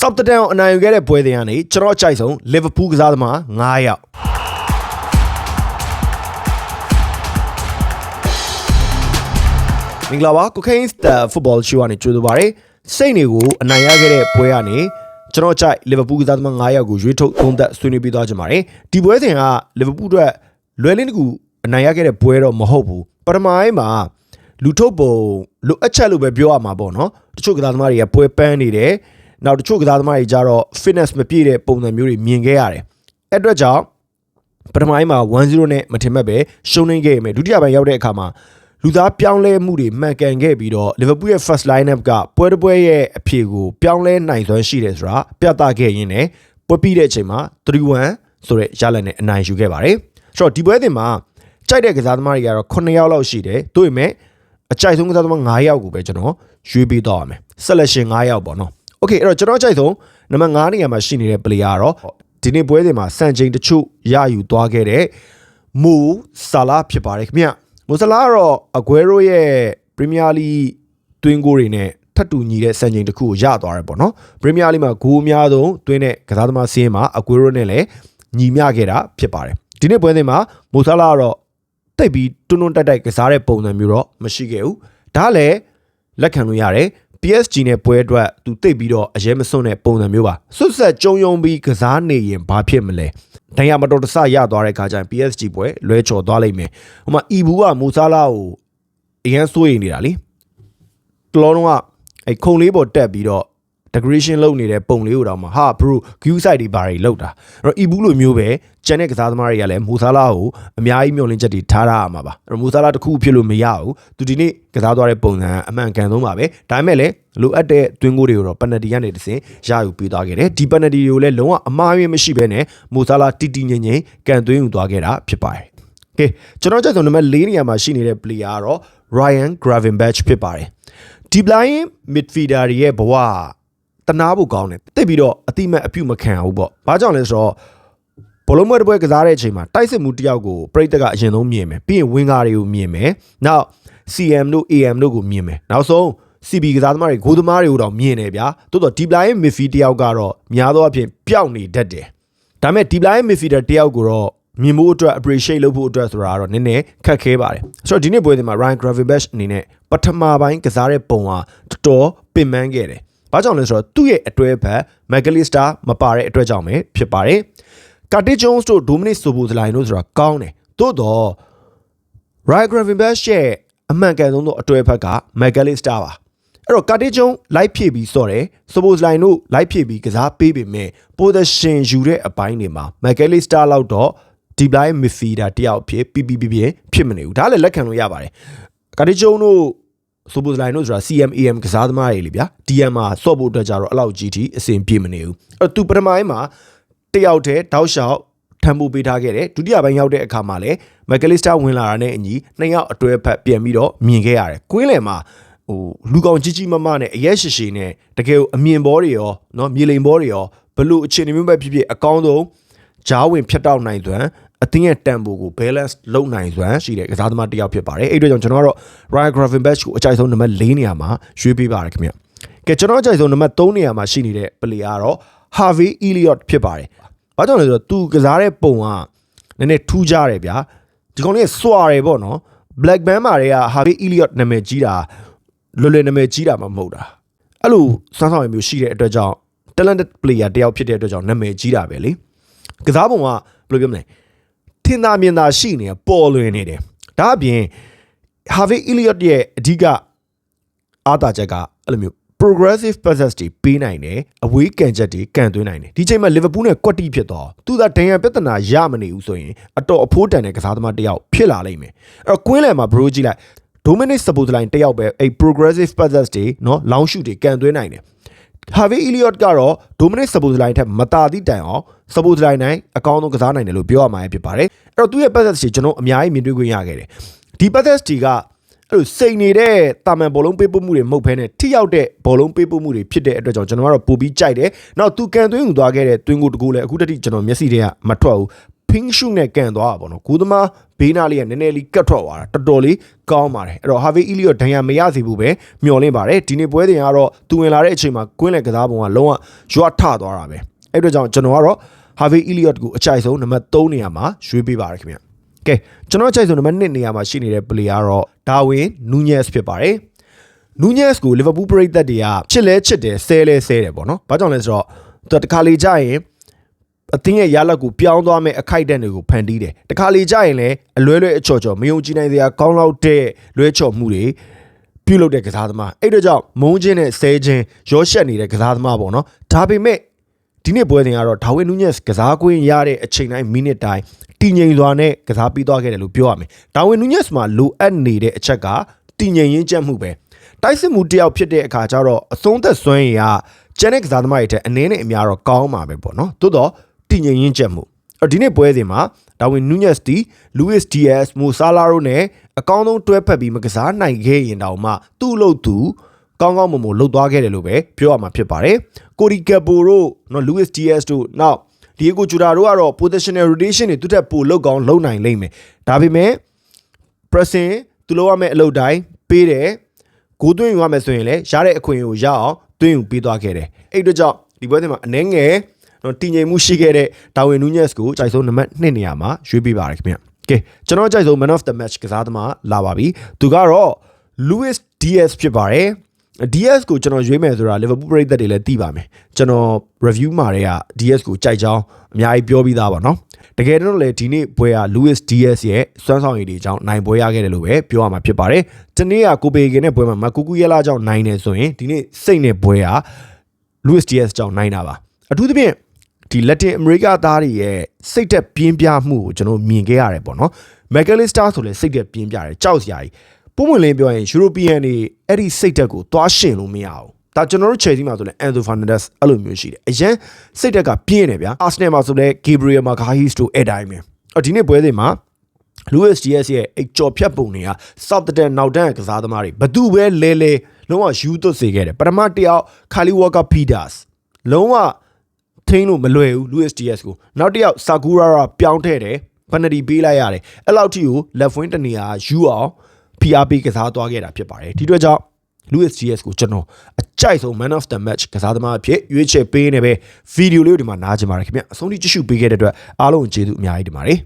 Southampton အနိုင်ယူခဲ့တဲ့ပွဲစဉ်ကနေကျွန်တော်အကြိုက်ဆုံး Liverpool ကစားသမား9ယောက်မင်္ဂလာပါကိုကိန်းစတာဖုတဘောရှိုးကနေကြိုဆိုပါရစေစိတ်တွေကိုအနိုင်ရခဲ့တဲ့ပွဲကနေကျွန်တော်အကြိုက် Liverpool ကစားသမား9ယောက်ကိုရွေးထုတ်သုံးသပ်ဆွေးနွေးပြီးသွားကြပါတယ်ဒီပွဲစဉ်က Liverpool အတွက်လွယ်လင်းတကူအနိုင်ရခဲ့တဲ့ပွဲတော့မဟုတ်ဘူးပထမပိုင်းမှာလူထုတ်ပုံလူအပ်ချက်လို့ပဲပြောရမှာပေါ့နော်တချို့ကစားသမားတွေကပွဲပန်းနေတယ် နောက်တချို့ကစားသမားတွေကြတော့ fitness မပြည့်တဲ့ပုံစံမျိုးတွေမြင်ခဲ့ရတယ်အဲ့အတွက်ကြောင့်ပထမပိုင်းမှာ1-0နဲ့မထင်မှတ်ပဲရှုံးနေခဲ့ရမယ်ဒုတိယပိုင်းရောက်တဲ့အခါမှာလူသားပြောင်းလဲမှုတွေမှန်ကန်ခဲ့ပြီးတော့ Liverpool ရဲ့ first lineup ကပွဲတစ်ပွဲရဲ့အဖြေကိုပြောင်းလဲနိုင်စွမ်းရှိတယ်ဆိုတာပြသခဲ့ရင်းနဲ့ပွဲပြီးတဲ့အချိန်မှာ3-1ဆိုတဲ့ရလဒ်နဲ့အနိုင်ယူခဲ့ပါတယ်ဆိုတော့ဒီပွဲတင်မှာကြိုက်တဲ့ကစားသမားတွေကတော့9ယောက်လောက်ရှိတယ်တို့ပေမဲ့အကြိုက်ဆုံးကစားသမား9ယောက်ကိုပဲကျွန်တော်ရွေးပေးတော့ရမယ် selection 9ယောက်ပေါ့နော် Okay အဲ့တော့ကျွန်တော်ကြိုက်ဆုံးနံပါတ်9နေရာမှာရှိနေတဲ့ player ကတော့ဒီနေ့ပွဲစဉ်မှာစံချိန်တချို့ရယူသွားခဲ့တဲ့မူဆာလာဖြစ်ပါတယ်ခင်ဗျမူဆာလာကတော့အကွဲရိုရဲ့ Premier League တွင်းကိုတွေနဲ့ထပ်တူညီတဲ့စံချိန်တစ်ခုကိုရသွားတယ်ပေါ့နော် Premier League မှာဂိုးအများဆုံးတွင်းတဲ့ကစားသမားစီးရင်မှာအကွဲရိုနဲ့လည်းညီမျှခဲ့တာဖြစ်ပါတယ်ဒီနေ့ပွဲစဉ်မှာမူဆာလာကတော့တိတ်ပြီးတွန်းတွန်းတိုက်တိုက်ကစားတဲ့ပုံစံမျိုးတော့မရှိခဲ့ဘူးဒါလည်းလက်ခံလို့ရတယ် PSG နဲ့ပွဲအတွက်သူတိတ်ပြီးတော့အရေးမစွန့်တဲ့ပုံစံမျိုးပါဆွတ်ဆက်ကြုံယုံပြီးကစားနေရင်ဘာဖြစ်မလဲဒဏ်ရာမတော်တဆရသွားတဲ့ခါကျရင် PSG ပွဲလွဲချော်သွားလိမ့်မယ်ဟိုမှာအီဘူးကမူဆာလာကိုအရန်စိုးရိမ်နေတာလीတလောလုံးကအဲခုံလေးပေါ်တက်ပြီးတော့ decoration လုပ်နေတဲ့ပုံလေးကိုတောင်မှဟာ bro view site တွေဘာတွေလောက်တာအဲ့တော့ e-book လိုမျိုးပဲကျန်တဲ့ကစားသမားတွေကလည်းမူဆာလာကိုအများကြီးမျှော်လင့်ချက်တွေထားရမှာပါအဲ့တော့မူဆာလာတစ်ခုဖြစ်လို့မရဘူးသူဒီနေ့ကစားသွားတဲ့ပုံစံအမှန်ကန်ဆုံးပါပဲဒါပေမဲ့လည်းလိုအပ်တဲ့တွင်းကိုတွေကိုတော့ပနတီကနေတစ်စင်ရယူပေးသွားခဲ့တယ်ဒီပနတီတွေကိုလည်းလုံးဝအမှားယွင်းမရှိဘဲနဲ့မူဆာလာတီတီငင်ငင်ကန်သွင်းယူသွားခဲ့တာဖြစ်ပါတယ်ကဲကျွန်တော်ကြိုက်ဆုံးနံပါတ်၄နေရာမှာရှိနေတဲ့ player ကတော့ Ryan Gravenberch ဖြစ်ပါတယ်ဒီပလိုင်း midfielder တွေရဲ့ဘဝ တနာဖို့ကောင်းတယ်တိတ်ပြီးတော့အတိမတ်အပြုတ်မခံဘူးပေါ့ဘာကြောင့်လဲဆိုတော့ဘလုံးမွဲတစ်ပွဲကစားတဲ့အချိန်မှာတိုက်စစ်မှုတယောက်ကိုပြိတက်ကအရင်ဆုံးမြင်မယ်ပြီးရင်ဝင်းကားတွေကိုမြင်မယ်နောက် CM တို့ AM တို့ကိုမြင်မယ်နောက်ဆုံး CB ကစားသမားတွေဂိုးသမားတွေကိုတော့မြင်တယ်ဗျာတိုးတော့ဒီပလိုင်း midfield တယောက်ကတော့များသောအားဖြင့်ပျောက်နေတတ်တယ်ဒါပေမဲ့ဒီပလိုင်း midfielder တယောက်ကိုတော့မြင်ဖို့အတွက် appreciate လုပ်ဖို့အတွက်ဆိုတာကတော့နည်းနည်းခက်ခဲပါတယ်ဆိုတော့ဒီနေ့ပွဲစဉ်မှာ Ryan Gravenberch အနေနဲ့ပထမပိုင်းကစားတဲ့ပုံဟာတော်တော်ပင်ပန်းခဲ့တယ်။ ဘာကြောင့်လဲဆိုတော့သူ့ရဲ့အတွဲဘက် McAllister မပါတဲ့အတွက်ကြောင့်ပဲဖြစ်ပါတယ်။ Curtis Jones တို့ Dominic Szoboszlai တို့ဆိုတာကောင်းတယ်။သို့တော့ Ryan Gravenberch ရဲ့အမှန်ကန်ဆုံးသောအတွဲဘက်က McAllister ပါ။အဲ့တော့ Curtis Jones လိုက်ဖြည့်ပြီးစော့တယ်။ Szoboszlai တို့လိုက်ဖြည့်ပြီးကစားပေးပေမဲ့ position ယူတဲ့အပိုင်းတွေမှာ McAllister လောက်တော့ဒီပလိုင်း midfielder တယောက်ဖြစ်ပြပြပြပြဖြစ်မနေဘူးဒါလည်းလက်ခံလို့ရပါတယ်ကာဒီဂျုံတို့ ဆိုပိုစလိုင်းတို့ဆိုတာ CMAM ကစားသမားတွေလေဗျာ DM မှာစော့ဖို့အတွက်ကြတော့အဲ့လောက်ကြီးထိအဆင်ပြေမနေဘူးအဲ့သူပထမပိုင်းမှာတယောက်တည်းတောက်လျှောက်ထံပိုးပေးထားခဲ့တယ်ဒုတိယပိုင်းရောက်တဲ့အခါမှာလည်းမက်ကလစ်စတာဝင်လာတာနဲ့အညီနှစ်ယောက်အတွဲဖက်ပြန်ပြီးတော့မြင်ခဲ့ရတယ်ကွင်းလယ်မှာဟိုလူကောင်ကြီးကြီးမမနဲ့အရက်ရှိရှိနဲ့တကယ်အမြင်ဘောတွေရောเนาะမြေလိန်ဘောတွေရောဘလို့အခြေအနေမျိုးပဲဖြစ်ဖြစ်အကောင်းဆုံးဂျားဝင်ဖြတ်တောက်နိုင်သွမ်း အသင်းရဲ့တန်ဖိုးကို balance လုပ်နိုင်စွမ်းရှိတဲ့ကစားသမားတစ်ယောက်ဖြစ်ပါတယ်အဲ့ဒီတော့ကျွန်တော်ကတော့ Ryan Gravenberch ကိုအကြိုက်ဆုံးနံပါတ်၄နေရာမှာရွေးပေးပါရခင်ဗျကဲကျွန်တော်အကြိုက်ဆုံးနံပါတ်3နေရာမှာရှိနေတဲ့ player ကတော့ Harvey Elliott ဖြစ်ပါတယ်ဘာကြောင့်လဲဆိုတော့သူကစားတဲ့ပုံကနည်းနည်းထူးခြားတယ်ဗျာဒီကောင်လေးစွာတယ်ပေါ့နော် Black Band မှာတွေက Harvey Elliott နာမည်ကြီးတာလွယ်လွယ်နာမည်ကြီးတာမှမဟုတ်တာအဲ့လိုစမ်းဆောင်ရမျိုးရှိတဲ့အတွက်ကြောင့် talented player တယောက်ဖြစ်တဲ့အတွက်ကြောင့်နာမည်ကြီးတာပဲလေကစားပုံကဘယ်လိုပြောမလဲ ထင်သာမြင်သာရှိနေပေါ်လွင်နေတယ်ဒါအပြင် Harvey Elliott ရဲ့အဓိကအားသာချက်ကအဲ့လိုမျိုး progressive passes တွေပေးနိုင်တယ်အဝေးကန်ချက်တွေကန်သွင်းနိုင်တယ်ဒီချိန်မှာ Liverpool နဲ့ကွက်တီဖြစ်သွားသူသာဒန်ရန်ပြဿနာရမနေဘူးဆိုရင်အတော်အဖိုးတန်တဲ့ကစားသမားတစ်ယောက်ဖြစ်လာလိမ့်မယ်အဲ့တော့ Queen လန်မှာ bro ကြည့်လိုက် Dominic Sobotlai တစ်ယောက်ပဲအဲ့ progressive passes တွေနော် long shoot တွေကန်သွင်းနိုင်တယ် Harvey Elliott ကတော့ Dominic Sobotlai ထက်မတာသည့်တိုင်အောင် Sobotlai နိုင်အကောင်းဆုံးကစားနိုင်တယ်လို့ပြောရမှာဖြစ်ပါတယ် အဲ့တော့သူ့ရဲ့ passes တွေကျွန်တော်အများကြီးမြင်တွေ့ခွင့်ရခဲ့တယ်ဒီ passes တွေကအဲ့လိုစိန်နေတဲ့တာမန်ဘောလုံးပေးပို့မှုတွေမဟုတ်ဘဲနဲ့ထိရောက်တဲ့ဘောလုံးပေးပို့မှုတွေဖြစ်တဲ့အတွက်ကြောင့်ကျွန်တော်ကတော့ပိုပြီးကြိုက်တယ်။နောက်သူကန်သွင်းယူသွားခဲ့တဲ့တွင်းကိုတကူလည်းအခုတတိကျွန်တော်မျက်စိတွေကမထွက်ဘူး pink shoe နဲ့ကန်သွားတာပေါ့နော်ကိုသမားဘေးနာလေးကနည်းနည်းလေးကတ်ထွက်သွားတာတော်တော်လေးကောင်းပါတယ်အဲ့တော့ Harvey Elliott ဒဏ်ရာမရစေဘူးပဲမျှော်လင့်ပါတယ်ဒီနေ့ပွဲတင်ကတော့သူဝင်လာတဲ့အချိန်မှာကွင်းလယ်ကစားပုံကလုံးဝရွာထသွားတာပဲအဲ့တော့ကြောင့်ကျွန်တော်ကတော့ Harvey Elliott ကိုအကြိုက်ဆုံးနံပါတ်3နေရာမှာရွေးပေးပါရခင်ဗျကဲကျွန်တော်အကြိုက်ဆုံးနံပါတ်1နေရာမှာရှိနေတဲ့ player ကတော့ Darwin Nunez ဖြစ်ပါတယ်နူညက်စ်ကိုလီဗာပူးပရိသတ်တွေကချစ်လဲချစ်တယ်ဆဲလဲဆဲတယ်ပေါ့နော်။ဘာကြောင့်လဲဆိုတော့သူကတခါလေကြာရင်အသင်းရဲ့ရလက်ကိုပြောင်းသွားမဲ့အခိုက်အတန့်တွေကိုဖန်တီးတယ်။တခါလေကြာရင်လည်းအလွဲလွဲအချော်ချော်မယုံကြည်နိုင်စရာကောင်းလောက်တဲ့လွဲချော်မှုတွေပြုလုပ်တဲ့ကစားသမား။အဲ့တော့ကြောင့်မုန်းခြင်းနဲ့ဆဲခြင်းရောရှက်နေတဲ့ကစားသမားပေါ့နော်။ဒါပေမဲ့ ဒီနေ့ပွဲစဉ်ကတော့ဒါဝင်းနူးညက်စ်ကစားကွင်းရတဲ့အချိန်တိုင်းမိနစ်တိုင်းတည်ငြိမ်စွာနဲ့ကစားပြီးသွားခဲ့တယ်လို့ပြောရမယ်။ဒါဝင်းနူးညက်စ်မှာလိုအပ်နေတဲ့အချက်ကတည်ငြိမ်ရင်းချက်မှုပဲ။တိုက်စစ်မှုတယောက်ဖြစ်တဲ့အခါကျတော့အဆုံးသက်စွမ်းရည်ကကျန်တဲ့ကစားသမားတွေထက်အနည်းနဲ့အများတော့ကောင်းမှာပဲပေါ့နော်။သို့တော့တည်ငြိမ်ရင်းချက်မှုအဲ့ဒီနေ့ပွဲစဉ်မှာဒါဝင်နူးညက်စ်တီလူးစ်ဒီယက်စ်မိုဆာလာတို့နဲ့အကောင်းဆုံးတွဲဖက်ပြီးမကစားနိုင်ခဲ့ရင်တောင်မှသူ့လို့သူ ကောင်းကောင်းမွန်မွန်လှုပ်သွားခဲ့တယ်လို့ပဲပြောရမှာဖြစ်ပါတယ်။ကိုရီကက်ပိုတို့နော်လူးစ်ဒီယက်စ်တို့နောက်ဒီယိုကိုဂျူတာတို့ကတော့ positional rotation တွေသူတက်ပိုလှုပ်ကောင်းလှုပ်နိုင်လိမ့်မယ်။ဒါပေမဲ့ pressing သူလုပ်ရမယ့်အလုပ်တိုင်းပေးတယ်ဂိုးသွင်းယူရမယ်ဆိုရင်လည်းရတဲ့အခွင့်အရေးကိုရအောင်သွင်းယူပေးသွားခဲ့တယ်အဲ့အတွက်ကြောင့်ဒီပွဲစဉ်မှာအနှဲငယ်တော့တည်ငြိမ်မှုရှိခဲ့တဲ့ဒါဝင်နူးညက်စ်ကိုကြိုက်ဆုံးနံပါတ်2နေရာမှာရွေးပေးပါရခင်ဗျကဲကျွန်တော်ကြိုက်ဆုံး man of the match ကစားသမားလာပါပြီသူကတော့ Luis Diaz ဖြစ်ပါတယ် DS ကိုကျွန်တော်ရွေးမယ်ဆိုတာ Liverpool ပရိသတ်တွေလည်းသိပါမယ်ကျွန်တော် review မှာတွေက DS ကိုကြိုက်ကြောင်းအများကြီးပြောပြီးသားပါเนาะတကယ်တော့လေဒီနေ့ပွဲက Luis DS ရဲ့စွမ်းဆောင်ရည်တွေအကြောင်းနိုင်ပွဲရခဲ့တယ်လို့ပဲပြောရမှာဖြစ်ပါတယ်ဒီနေ့ကကိုပေကင်နဲ့ပွဲမှာမကူကူရဲလာကြောင်းနိုင်တယ်ဆိုရင်ဒီနေ့စိတ်နဲ့ပွဲက Luis DS ကြောင်းနိုင်တာပါအထူးသဖြင့်ဒီလက်တင်အမေရိကသားတွေရဲ့စိတ်သက်ပြင်းပြမှုကိုကျွန်တော်မြင်ခဲ့ရတယ်ပေါ့နော်မက်ကယ်လစ်စတာဆိုလည်းစိတ်သက်ပြင်းပြတယ်ကြောက်စရာကြီး ပုံမှန်လင်းပြောရင်ယူရိုပီယန်တွေအဲ့ဒီစိတ်သက်ကိုသွားရှင်လို့မရဘူးဒါကျွန်တော်တို့ Chelsea မှာဆိုလဲ Enzo Fernandez အဲ့လိုမျိုးရှိတယ်အရင်စိတ်တက်ကပြင်းနေဗျာ Arsenal မှာဆိုလဲ Gabriel Magalhaes တို့အဲ့တိုင်းပဲအော်ဒီနေ့ပွဲစဉ်မှာ Luis Diaz ရဲ့အကြော်ဖြတ်ပုံတွေက Southampton နောက်တန်းကစားသမားတွေဘသူပဲလဲလဲလုံးဝယူသွတ်စေခဲ့တယ်ပထမတစ်ယောက် Kyle Walker Peters လုံးဝထိန်းလို့မလွယ်ဘူး Luis Diaz ကိုနောက်တစ်ယောက် Sakura ပြောင်းထည့်တယ်ပနတီပေးလိုက်ရတယ်အဲ့လောက်ထိကို left wing တနေရာယူအောင် PRP ကစားသွားခဲ့တာဖြစ်ပါတယ်ဒီအတွက်ကြောင့် Luis Diaz ကိုကျွန်တော်အကြိုက်ဆုံး man of the match ကစားသမားအဖြစ်ရွေးချယ်ပေးနေပဲဗီဒီယိုလေးကိုဒီမှာနားကြပါရခင်ဗျအဆုံးထိကြည့်ရှုပေးခဲ့တဲ့အတွက်အားလုံးကျေးဇူးအများကြီးတင်ပါတယ်